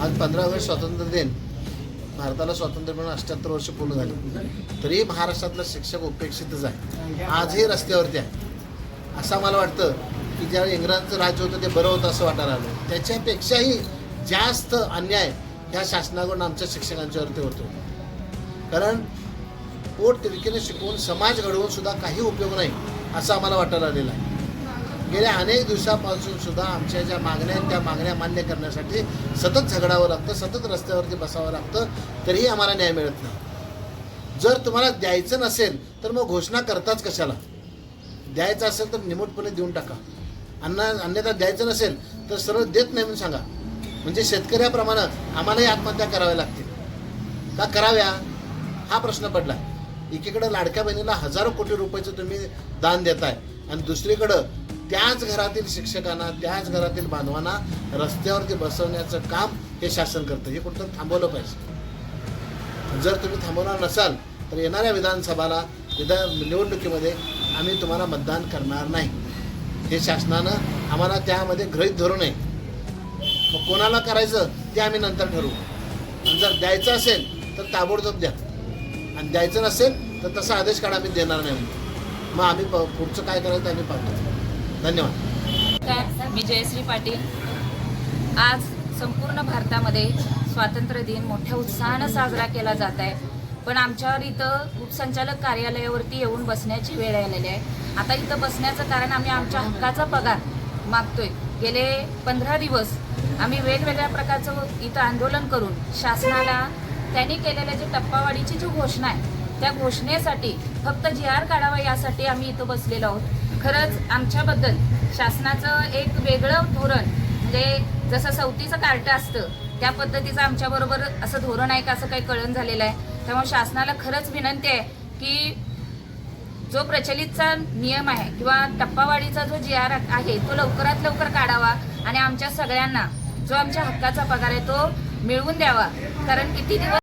आज पंधरा वर्ष स्वातंत्र्य दिन. भारताला स्वातंत्र्य मिळून अठ्ठ्याहत्तर वर्ष पूर्ण झालं. तरी महाराष्ट्रातला शिक्षक उपेक्षितच आहे. आजही रस्त्यावरती आहे. असं मला वाटतं की ज्यावेळी इंग्रजांचं राज्य होतं ते बरं होतं असं वाटायला आलं त्याच्यापेक्षाही जास्त अन्याय ह्या शासनाकडून आमच्या शिक्षकांच्यावरती होतो. कारण पोट तिरकीने शिकवून समाज घडवून सुद्धा काही उपयोग नाही असं आम्हाला वाटायला आलेलं आहे. गेल्या अनेक दिवसापासून सुद्धा आमच्या ज्या मागण्या आहेत त्या मागण्या मान्य करण्यासाठी सतत झगडावं लागतं सतत रस्त्यावरती बसावं लागतं तरीही आम्हाला न्याय मिळत नाही. जर तुम्हाला द्यायचं नसेल तर मग घोषणा करताच कशाला? द्यायचं असेल तर निमूटपणे देऊन टाका. अन्ना अन्यथा द्यायचं नसेल तर सरळ देत नाही म्हणून सांगा. म्हणजे शेतकऱ्याप्रमाणे आम्हालाही आत्महत्या कराव्या लागतील. का कराव्या? हा प्रश्न पडला. एकीकडं लाडक्या बहिणीला हजारो कोटी रुपयाचं तुम्ही दान देताय आणि दुसरीकडं त्याच घरातील शिक्षकांना त्याच घरातील बांधवांना रस्त्यावरती बसवण्याचं काम हे शासन करतं. हे कुठं थांबवलं पाहिजे. जर तुम्ही थांबवणार नसाल तर येणाऱ्या विधानसभाला विधान निवडणुकीमध्ये आम्ही तुम्हाला मतदान करणार नाही. हे शासनानं आम्हाला त्यामध्ये गृहीत धरू नये. मग कोणाला करायचं ते आम्ही नंतर ठरवू. आणि जर द्यायचं असेल तर ताबडतोब द्या. आणि द्यायचं नसेल तर तसा आदेश काढा आम्ही देणार नाही मग आम्ही प- पुढचं काय करायचं आम्ही पाहतो. धन्यवाद. नमस्कार मी जयश्री पाटील. आज संपूर्ण भारतामध्ये स्वातंत्र्य दिन मोठ्या उत्साहानं साजरा केला जात आहे. पण आमच्यावर इथं उपसंचालक कार्यालयावरती येऊन बसण्याची वेळ आलेली आहे. आता इथं बसण्याचं कारण आम्ही आमच्या हक्काचा पगार मागतोय. गेले पंधरा दिवस आम्ही वेगवेगळ्या प्रकारचं इथं आंदोलन करून शासनाला त्यांनी केलेल्या जे टप्पावाढीची जी घोषणा आहे त्या घोषणेसाठी फक्त जी आर काढावा यासाठी आम्ही इथं बसलेलो आहोत. खरंच आमच्याबद्दल शासनाचं एक वेगळं धोरण म्हणजे जसं सवतीचं कार्ट असतं त्या पद्धतीचं आमच्याबरोबर असं धोरण आहे का असं काही कळण झालेलं आहे. त्यामुळे शासनाला खरंच विनंती आहे की जो प्रचलितचा नियम आहे किंवा टप्पावाढीचा जो जी आर आहे तो लवकरात लवकर काढावा आणि आमच्या सगळ्यांना जो आमच्या हक्काचा पगार आहे तो मिळवून द्यावा. कारण किती दिवस